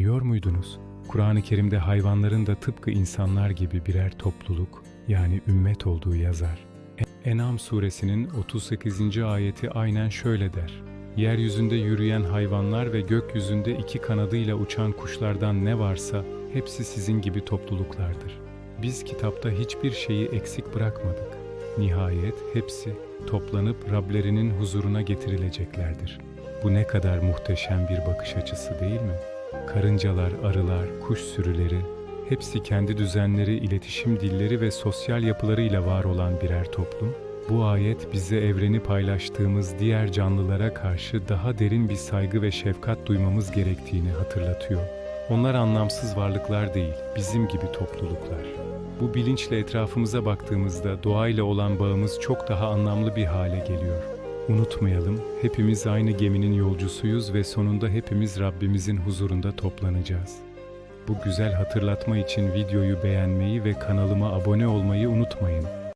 Biliyor muydunuz? Kur'an-ı Kerim'de hayvanların da tıpkı insanlar gibi birer topluluk yani ümmet olduğu yazar. En'am suresinin 38. ayeti aynen şöyle der. Yeryüzünde yürüyen hayvanlar ve gökyüzünde iki kanadıyla uçan kuşlardan ne varsa hepsi sizin gibi topluluklardır. Biz kitapta hiçbir şeyi eksik bırakmadık. Nihayet hepsi toplanıp Rablerinin huzuruna getirileceklerdir. Bu ne kadar muhteşem bir bakış açısı değil mi? Karıncalar, arılar, kuş sürüleri, hepsi kendi düzenleri, iletişim dilleri ve sosyal yapılarıyla var olan birer toplum. Bu ayet bize evreni paylaştığımız diğer canlılara karşı daha derin bir saygı ve şefkat duymamız gerektiğini hatırlatıyor. Onlar anlamsız varlıklar değil, bizim gibi topluluklar. Bu bilinçle etrafımıza baktığımızda doğayla olan bağımız çok daha anlamlı bir hale geliyor. Unutmayalım, hepimiz aynı geminin yolcusuyuz ve sonunda hepimiz Rabbimizin huzurunda toplanacağız. Bu güzel hatırlatma için videoyu beğenmeyi ve kanalıma abone olmayı unutmayın.